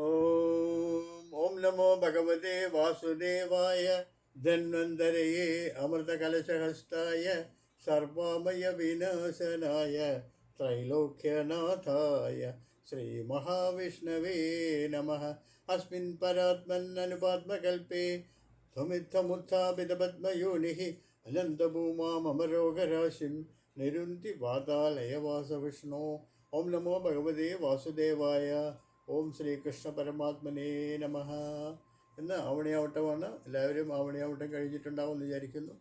ओम ओम नमो भगवते वासुदेवाय धन्वन्तरये अमृतकलशहस्ताय सर्वामयविनाशनाय त्रैलोक्यनाथाय श्रीमहाविष्णवे नमः। अस्मिन् परात्मन्ननुपात्मकल्पे त्वमित्थमुत्थापितपद्मयोनिः अनन्तभूमामरोगराशिं निरुन्ति वातालयवासविष्णो। ॐ नमो भगवते वासुदेवाय। ഓം ശ്രീകൃഷ്ണ പരമാത്മനേ നമ എന്ന് ആവണിയാവട്ടമാണ്. എല്ലാവരും ആവണിയാവട്ടം കഴിഞ്ഞിട്ടുണ്ടാവുമെന്ന് വിചാരിക്കുന്നു.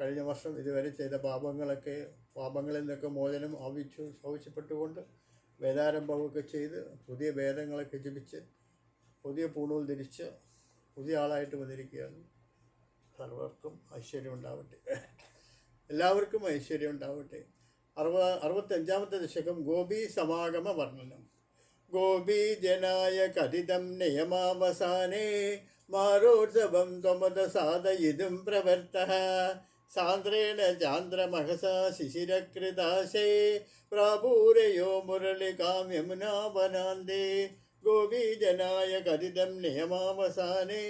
കഴിഞ്ഞ വർഷം ഇതുവരെ ചെയ്ത പാപങ്ങളൊക്കെ പാപങ്ങളിൽ നിന്നൊക്കെ മോചനം ആവിച്ചു ആവശ്യപ്പെട്ടുകൊണ്ട് വേദാരംഭമൊക്കെ ചെയ്ത് പുതിയ വേദങ്ങളൊക്കെ ജപിച്ച് പുതിയ പൂണൂൽ ധരിച്ച് പുതിയ ആളായിട്ട് വന്നിരിക്കുകയാണ്. സർവർക്കും ഐശ്വര്യം ഉണ്ടാവട്ടെ. എല്ലാവർക്കും ഐശ്വര്യം ഉണ്ടാവട്ടെ. അറുപ അറുപത്തഞ്ചാമത്തെ ദശകം ഗോപി സമാഗമ വർണനം. കഥിതം നിയമാവസാനേ മാരോത്സവം ത്വമത സാധയിതും പ്രവർത്ത സാന്ദ്രേണ ചാന്ദ്രമഹസ ശിശിരകൃതാശേ പ്രാപൂരയോ മുരളികാം യമുനാവനാന്തേ ഗോപീജനായ കഥിതം നിയമാവസാനേ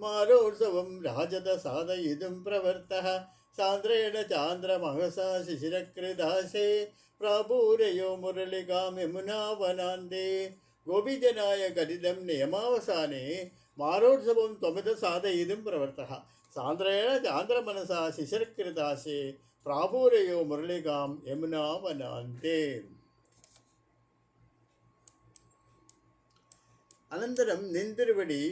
മാരോത്സവം രാജത സാധയിതും പ്രവർത്ത സാന്ദ്രേണ ചാന്ദ്രമഹസ ശിശിരകൃതാശേ പ്രാപൂരയോ മുരളികാം യമുനാവനാന്തേ ഗോപീജനായ കഥിതം നിയമാവസാനേ. മാരോത്സവം ത്വമിത സാധയിതും പ്രവർത്ത സാന്ദ്രേണ ചാന്ദ്രമനസ ശിശിരകൃതാശേ പ്രാപൂരയോ മുരളികാം യമുനാവനാന്തേ. അനന്തരം നിന്തിരുവടി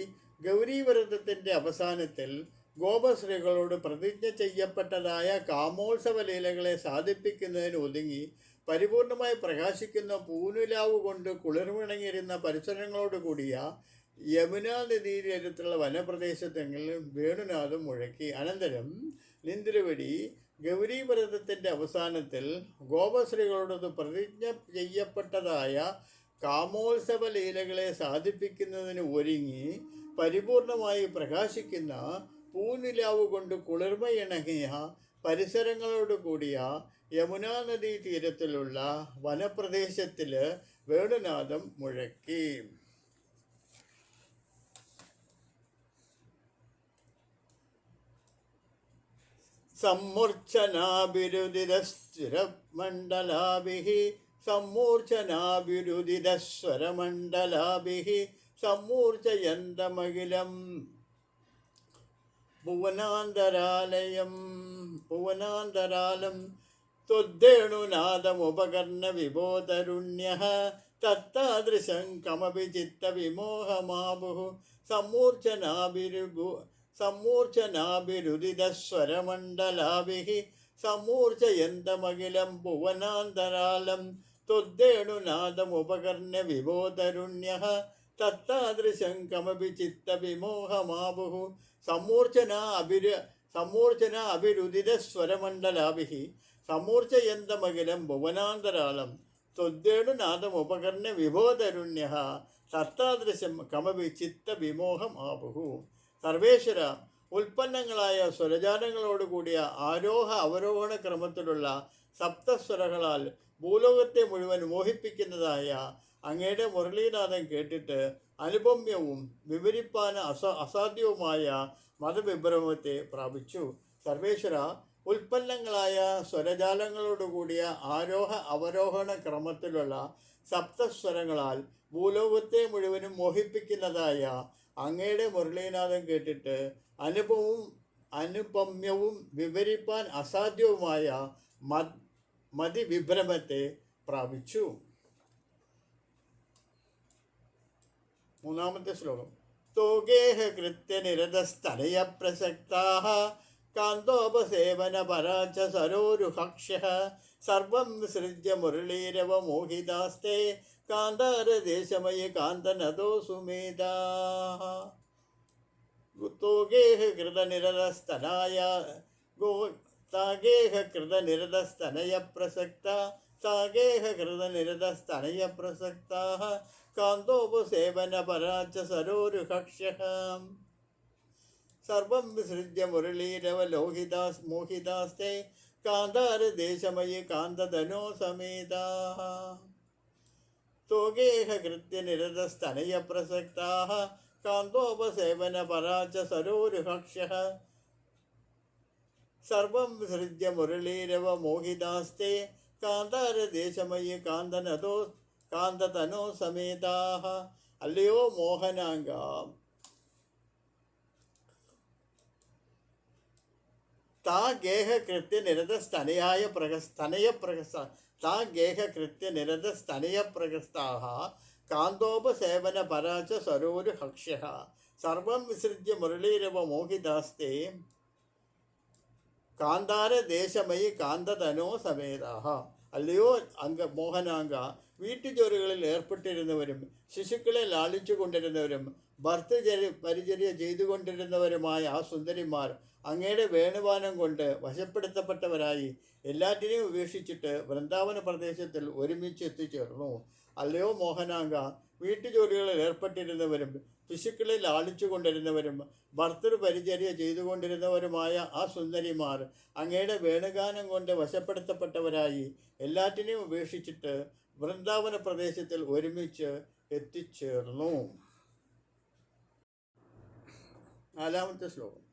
ഗൗരീവ്രതത്തിന്റെ അവസാനത്തിൽ ഗോപശ്രീകളോട് പ്രതിജ്ഞ ചെയ്യപ്പെട്ടതായ കാമോത്സവ ലീലകളെ സാധിപ്പിക്കുന്നതിന് ഒതുങ്ങി പരിപൂർണമായി പ്രകാശിക്കുന്ന പൂനുലാവ് കൊണ്ട് കുളിർമിണങ്ങിയിരുന്ന പരിസരങ്ങളോട് കൂടിയ യമുനാ നദീതീരത്തുള്ള വനപ്രദേശത്തെങ്കിലും വേണുനാഥം മുഴക്കി. അനന്തരം നിന്ദ്രവടി ഗൗരീവ്രതത്തിന്റെ അവസാനത്തിൽ ഗോപശ്രീകളോടൊത്ത് പ്രതിജ്ഞ ചെയ്യപ്പെട്ടതായ കാമോത്സവ ലീലകളെ സാധിപ്പിക്കുന്നതിന് ഒരുങ്ങി പരിപൂർണമായി പ്രകാശിക്കുന്ന പൂനിലാവ് കൊണ്ട് കുളിർമയിണങ്ങിയ പരിസരങ്ങളോട് കൂടിയ യമുനാ നദീ തീരത്തിലുള്ള വനപ്രദേശത്തിൽ വേണുനാഥം മുഴക്കി. സമ്മൂർച്ഛനാഭിരുദിതസ്ഥിരമണ്ഡലാഭിः സമ്മൂർച്ഛനാഭിരുദിതസ്വരമണ്ഡലാഭിः സമ്മൂർച്ഛയന്തമഖിലം ഭുവനാന്തരാലയം ഭുവനാന്തരാലം त्वद्वेणुनादमुपकर्णविबोधरुण्यः तत्तादृशं कमपि चित्तविमोहमापुः सम्मूर्च्छनाभिरुभु सम्मूर्च्छनाभिरुदितस्वरमण्डलाभिः सम्मूर्च्छयन्तमखिलं भुवनान्तरालं त्वद्वेणुनादमुपकर्ण्यविबोधरुण्यः തത്താദൃശം കമപി ചിത്തവിമോഹമാപുഹു. സമ്മൂർച്ചന അഭിര സമ്മൂർച്ചന അഭിരുദിരസ്വരമണ്ഡലാഭിः സമൂർച്ചയന്തമഖിലം ഭുവനാന്തരാളം. ത്വദ്ദേണുനാഥമുപകർണ വിഭോതരുണ്യः തത്താദൃശം കമപി ചിത്തവിമോഹം ആപുഹു സർവേശ്വര ഉൽപ്പന്നങ്ങളായ സ്വരജാലങ്ങളോട് കൂടിയ ആരോഹ അവരോഹണ ക്രമത്തിലുള്ള സപ്തസ്വരങ്ങളാൽ ഭൂലോകത്തെ മുഴുവൻ മോഹിപ്പിക്കുന്നതായ അങ്ങയുടെ മുരളീനാഥം കേട്ടിട്ട് അനുപമ്യവും വിവരിപ്പാൻ അസ അസാധ്യവുമായ മതവിഭ്രമത്തെ പ്രാപിച്ചു. സർവേശ്വര ഉൽപ്പന്നങ്ങളായ സ്വരജാലങ്ങളോടുകൂടിയ ആരോഹ അവരോഹണ ക്രമത്തിലുള്ള സപ്തസ്വരങ്ങളാൽ ഭൂലോകത്തെ മുഴുവനും മോഹിപ്പിക്കുന്നതായ അങ്ങയുടെ മുരളീനാഥം കേട്ടിട്ട് അനുപവും അനുപമ്യവും വിവരിപ്പാൻ അസാധ്യവുമായ മത് മതിവിഭ്രമത്തെ പ്രാപിച്ചു. മൂന്നാമത്തെ ശ്ലോകം. തോഗേഹ കൃത്യനിരതസ്ഥലയ പ്രസക്താः കാന്തോപസേവനപരാച്ച സരോരുഹക്ഷ്യः. സർവം വിസൃജ്യ മുരളീരവമോഹിതാസ്ते കാന്താരദേശമയി കാന്തനദോ സുമേധാः തോഗേഹ കൃതനിരതസ്ഥനായ ഗോ താഗേഹ കൃതനിരതസ്ഥനയ പ്രസക്ത സർവം വിസൃജ്യ മുരളീരവലോഹിതാസ് മോഹിതാസ്തെ കാന്താരദേശമയി കാന്തധനോ സമേതാ. തോഗേ ലോകേഹ കൃത്യനിരതസ്തനയപ്രസക്താः കാന്തോപസേവനപരാച്ച സരോരുഹക്ഷ്യः സർവം വിസൃജ്യ മുരളീരവ ಕಾಂತಾರದೇಶಮಯಿ ಕಾಂದನತೋ ಕಾಂತತನೋ ಸಮೇತಾ ಅಲ್ಲಿಯೋ ಮೋಹನಾಂಗ. ತಾ ಗೇಹ ಕೃತ್ಯ ನಿರತ ಸ್ತನೆಯಾಯ ಪ್ರಗ ಸ್ತನೆಯ ಪ್ರಗಸ್ತ, ತಾ ಗೇಹ ಕೃತ್ಯ ನಿರತ ಸ್ತನಯ ಪ್ರಗಸ್ತಾ ಕಾಂದೋಪಸೇವನ ಪರಾಚ ಸರೋರು ಹಕ್ಷ್ಯ ಸರ್ವಂ ವಿಸೃಜ್ಯ ಮುರಳೀರವ ಮೋಹಿತಾಸ್ತೆ. ദേശമയി കാന്തതനോ സമേതാഹ. അല്ലയോ അംഗ മോഹനാംഗ വീട്ടുജോലികളിൽ ഏർപ്പെട്ടിരുന്നവരും ശിശുക്കളെ ലാളിച്ചു കൊണ്ടിരുന്നവരും ഭർത്തചര്യ പരിചര്യ ചെയ്തുകൊണ്ടിരുന്നവരുമായ ആ സുന്ദരിമാർ അങ്ങയുടെ വേണുവാനം കൊണ്ട് വശപ്പെടുത്തപ്പെട്ടവരായി എല്ലാറ്റിനെയും ഉപേക്ഷിച്ചിട്ട് വൃന്ദാവന പ്രദേശത്തിൽ ഒരുമിച്ച് എത്തിച്ചേർന്നു. അല്ലയോ മോഹനാംഗ വീട്ടുജോലികളിൽ ഏർപ്പെട്ടിരുന്നവരും ശിശുക്കളെ ലാളിച്ചു കൊണ്ടിരുന്നവരും ഭർത്തൃ പരിചര്യ ചെയ്തുകൊണ്ടിരുന്നവരുമായ ആ സുന്ദരിമാർ അങ്ങയുടെ വേണുഗാനം കൊണ്ട് വശപ്പെടുത്തപ്പെട്ടവരായി എല്ലാറ്റിനെയും ഉപേക്ഷിച്ചിട്ട് വൃന്ദാവന പ്രദേശത്തിൽ ഒരുമിച്ച് എത്തിച്ചേർന്നു. നാലാമത്തെ ശ്ലോകം.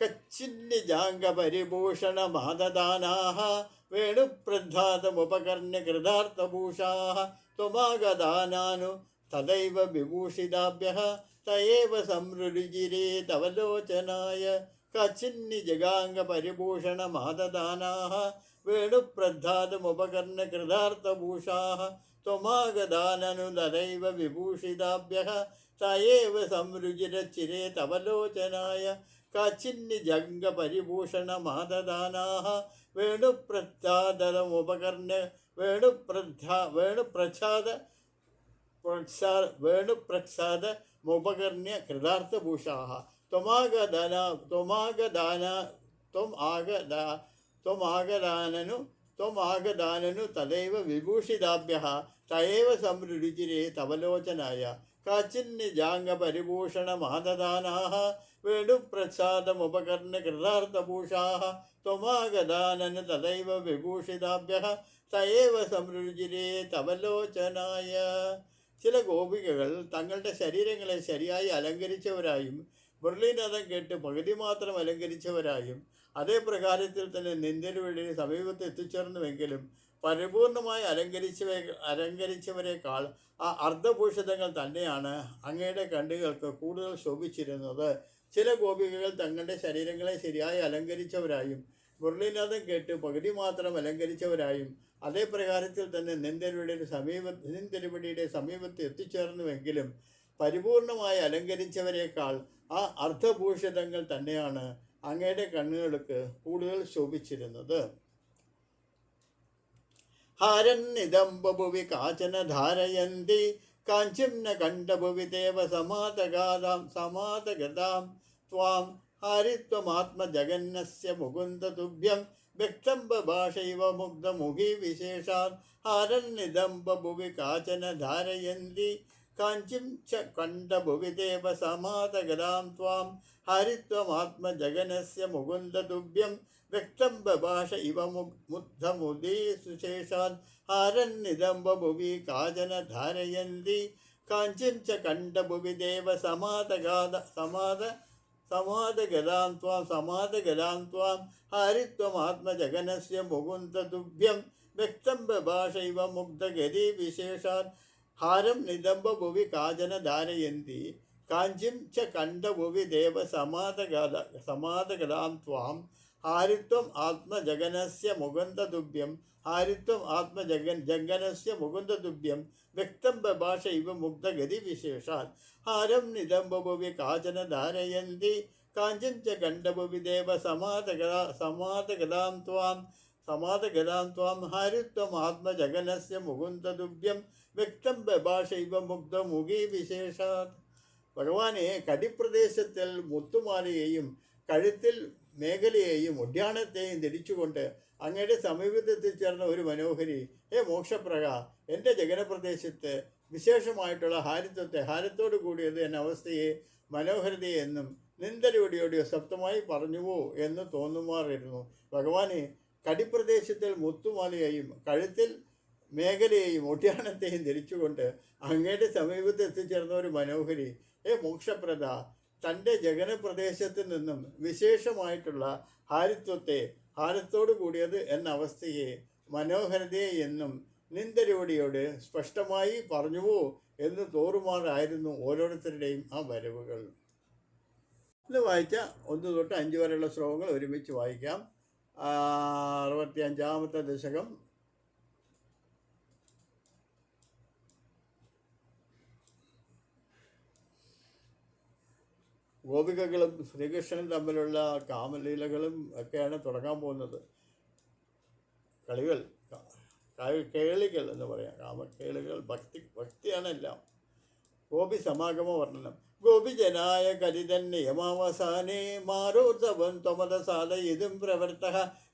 കച്ചിന്നിജാംഗപരിഭൂഷണമാദദാനാഹ വേണുപ്രധാതമുപകർണ്യ കൃതാർത്ഥഭൂഷാ വേണുപ്രധാതമുപകർണ്യകൃതാർത്ഥഭൂഷാः त्वमागदानानु तदैव विभूषिताभ्यः त एव संरुजिरे तव लोचनाय कचिन्निजगाङ्गपरिभूषणमाददानाः वेणुप्रधातमुपकर्णकृतार्थभूषाः त्वमागदाननु तदैव विभूषिताभ्यः त एव संरुजिरचिरे तव लोचनाय काचिन्निजङ्गपरिभूषणमाददानाः വേണുപ്രച്ഛാദമുപകർണ്യ വേണുപ്രച്ഛ വേണുപ്രച്ഛാദ പ്രക്ഷാ വേണുപ്രക്ഷാദ മുപകർണ്യ കൃതാർത്ഥഭൂഷാഹ ത്വമാഗദാന ത്വമാഗദാന ത്വം ആഗദ ത്വമാഗദാനനു ത്വമാഗദാനനു തദൈവ വിഭൂഷിതാഭ്യ തയേവ സംരുചിരെ തവലോചനായ. കാച്ചിന്യജാംഗപരിഭൂഷണമാദദാനാ വേണുപ്രസാദമുപകർണകൃതാർത്ഥഭൂഷാ ത്വമാഗദാനന് തദൈവ വിഭൂഷിതാഭ്യ തയേവ സംരുചിരെ തവലോചനായ. ചില ഗോപികകൾ തങ്ങളുടെ ശരീരങ്ങളെ ശരിയായി അലങ്കരിച്ചവരായും മുരളീനാഥം കേട്ട് പകുതി മാത്രം അലങ്കരിച്ചവരായും അതേ പ്രകാരത്തിൽ തന്നെ നിന്ദരുവഴി സമീപത്ത് എത്തിച്ചേർന്നുവെങ്കിലും പരിപൂർണമായി അലങ്കരിച്ചവ അലങ്കരിച്ചവരെക്കാൾ ആ അർദ്ധഭൂഷിതങ്ങൾ തന്നെയാണ് അങ്ങയുടെ കണ്ണുകൾക്ക് കൂടുതൽ ശോഭിച്ചിരുന്നത്. ചില ഗോപികകൾ തങ്ങളുടെ ശരീരങ്ങളെ ശരിയായി അലങ്കരിച്ചവരായും മുരളീനാഥം കേട്ട് പകുതി മാത്രം അലങ്കരിച്ചവരായും അതേ പ്രകാരത്തിൽ തന്നെ നിന്ദരുവടിയുടെ സമീപ നിന്ദരുവടിയുടെ സമീപത്ത് എത്തിച്ചേർന്നുവെങ്കിലും പരിപൂർണമായി അലങ്കരിച്ചവരേക്കാൾ ആ അർദ്ധഭൂഷിതങ്ങൾ തന്നെയാണ് അങ്ങയുടെ കണ്ണുകൾക്ക് കൂടുതൽ ശോഭിച്ചിരുന്നത്. ഹാരൻ ബഭുവി കാചന ധാരയന്തി കാഞ്ചിം ന കണ്ഠഭുവി ദേവ സമാതഗാതാം സമാതഗതാം ത്വാം ഹാരിത്വമാത്മജഗന്നസ്യ മുകുന്ദതുഭ്യം വ്യക്തം ബഭാഷൈവ മുഗ്ധമുഖി വിശേഷാൻ ഹാരന്നിതം ബഭുവി കാചന ധാരയന്തി കാഞ്ചിം ച കണ്ഠഭുവി ദേവ സമാതകരാം ത്വാം ഹരിത്വമാത്മജഗനസ്യ മുകുന്ദദുഭ്യം വ്യക്തം ബഭാഷ ഇവ മുഗ്ധമുദീ സുശേഷാൻ ഹാരന്നിതം ബഭുവി കാചന ധാരയന്തി കാഞ്ചിം ച കണ്ഠഭുവി ദേവ സമാതഗാത സമാത സമാതഗതാം ത്വാം സമാതഗതാം ത്വാം ഹാരിത്വമാത്മജഗനസ്യ മുകുന്ദതുഭ്യം വ്യക്തം ബഭാഷൈവ മുഗ്ധഗതി വിശേഷാത് ഹാരം നിദംബഭുവി കാചന ധാരയന്തി കാഞ്ചിം ച കണ്ഠഭുവി ദേവ സമാതഗത സമാതഗതാം ത്വാം ഹാരിത്വം ആത്മജഗനസ്യ മുകുന്ദതുഭ്യം ഹാരിത്വം ആത്മജഗൻ ജഗനസ്യ മുകുന്ദതുഭ്യം വ്യക്തം മുഗ്ധഗതി ഇവ നിദംബഭുവി കാചന ധാരയന്തി. കാഞ്ചിം ച കണ്ഠഭുവി ദേവ സമാതഗതാ സമാതഗതാം ത്വാം. സമാതഗതാം ത്വാം ഹാരിത്വം ആത്മജഗനസ്യ മുകുന്ദതുഭ്യം വ്യക്തം ബഭാഷൈവ മുഗ്ധമുഖി വിശേഷാ ഭഗവാനെ കടിപ്രദേശത്തിൽ മുത്തുമാലയെയും കഴുത്തിൽ മേഖലയെയും ഉദ്യാനത്തെയും ധരിച്ചുകൊണ്ട് അങ്ങയുടെ സമീപത്തെത്തിച്ചേർന്ന ഒരു മനോഹരി ഹേ മോക്ഷപ്രക എന്റെ ജഗനപ്രദേശത്ത് വിശേഷമായിട്ടുള്ള ഹാരിത്വത്തെ ഹാരത്തോടു കൂടിയത് എന്ന അവസ്ഥയെ മനോഹരതയെ എന്നും നിന്ദരയോടെയോടെയോ ശബ്ദമായി പറഞ്ഞുവോ എന്ന് തോന്നുമാറിയിരുന്നു. ഭഗവാനെ കടിപ്രദേശത്തിൽ മുത്തുമാലയെയും കഴുത്തിൽ മേഖലയെയും ഒട്ടിയാണത്തെയും ധരിച്ചുകൊണ്ട് അങ്ങയുടെ സമീപത്ത് എത്തിച്ചേർന്ന ഒരു മനോഹരി ഏ മോക്ഷപ്രദ തന്റെ ജഗന പ്രദേശത്ത് നിന്നും വിശേഷമായിട്ടുള്ള ഹാരിത്വത്തെ ഹാരത്തോടു കൂടിയത് എന്ന അവസ്ഥയെ മനോഹരതയെ എന്നും നിന്ദരവടിയോട് സ്പഷ്ടമായി പറഞ്ഞുവോ എന്ന് തോറുമാറായിരുന്നു ഓരോരുത്തരുടെയും ആ വരവുകൾ. ഇന്ന് വായിച്ച ഒന്ന് തൊട്ട് അഞ്ച് വരെയുള്ള ശ്ലോകങ്ങൾ ഒരുമിച്ച് വായിക്കാം. അറുപത്തി അഞ്ചാമത്തെ ദശകം. ഗോപികകളും ശ്രീകൃഷ്ണനും തമ്മിലുള്ള കാമലീലകളും ഒക്കെയാണ് തുടങ്ങാൻ പോകുന്നത്. കളികൾ. കേളികൾ എന്ന് പറയാം. കാമക്കേളികൾ ഭക്തി ഭക്തിയാണ് എല്ലാം. ഗോപി സമാഗമ വർണനം. ഗോപിജനായ കരിതൻ നിയമാവസാനേ മാരോത്സവം ത്വമത സാധയിതും പ്രവർത്ത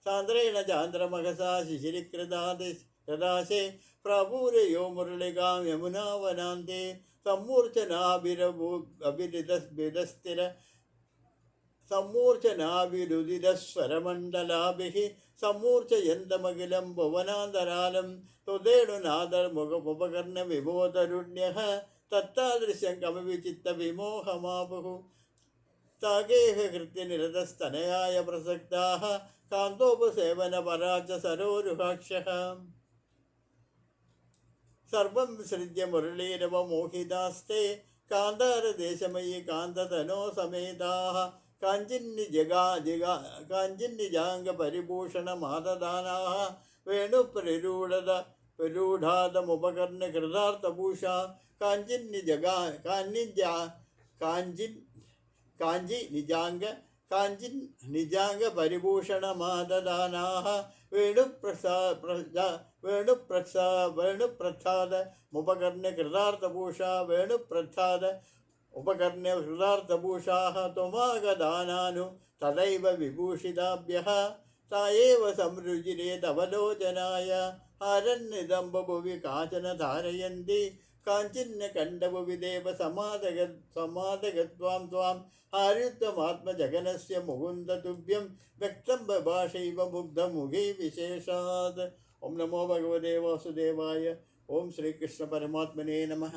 സാന്ദ്രേണ ചാന്ദ്രമഹസാ ശിശിരികൃതാദി കൃതാശേ പ്രഭൂരയോ മുരളികാം യമുനാവനാന്തേ. സമ്മൂർച്ചനാഭിരഭൂ അഭിരിതസ്ഥിര സമ്മൂർച്ഛനാഭിരുദിതസ്വരമണ്ഡലാഭിः സമ്മൂർച്ഛയന്തമഖിലം ഭുവനാന്തരാലം त्वदेणुनादर्मुखमुपकर्णविबोधरुण्यः तत्तादृशं कमपि चित्तविमोहमापुः तागेह कृत्यनिरतस्तनयाय प्रसक्ताः कान्तोपसेवनपरा च सरोरुहाक्षः കാഞ്ചിന്നി ജഗാ ജഗാ കാഞ്ചിന്യജാംഗ പരിഭൂഷണ മാതദാനാ വേണുപ്രരൂഢത പ്രരൂഢാതമുപകർണ കൃതാർത്ഥഭൂഷ കാഞ്ചിന്യ ജഗാ കാഞ്ചിന്യ കാഞ്ചിൻ കാഞ്ചി നിജാംഗ കാഞ്ചിൻ നിജാംഗ പരിഭൂഷണമാതദാനാഹ വേണുപ്രസാ വേണുപ്രസാ വേണുപ്രസാദ മുപകർണ കൃതാർത്ഥഭൂഷ വേണുപ്രസാദ ഉപകർണ്യ ഹൃദാർത്ഥഭൂഷാഹ ത്വമാഗദാനാനു തഥൈവ വിഭൂഷിതാഭ്യഃ തായേവ സംരുചിരേ തവലോചനായ ഹരന്നിതം ബഭുവി കാചന ധാരയന്തി കാഞ്ചിന്യ കണ്ഡഭുവി ദേവ സമാദക സമാദകത്വാം ത്വാം ഹാരിത്വമാത്മജഗനസ്യ മുകുന്ദതുഭ്യം വ്യക്തം ബഭാഷൈവ മുഗ്ധമുഖി വിശേഷാത്. ഓം നമോ ഭഗവദേവാസുദേവായ ഓം ശ്രീകൃഷ്ണ പരമാത്മനേ നമഃ.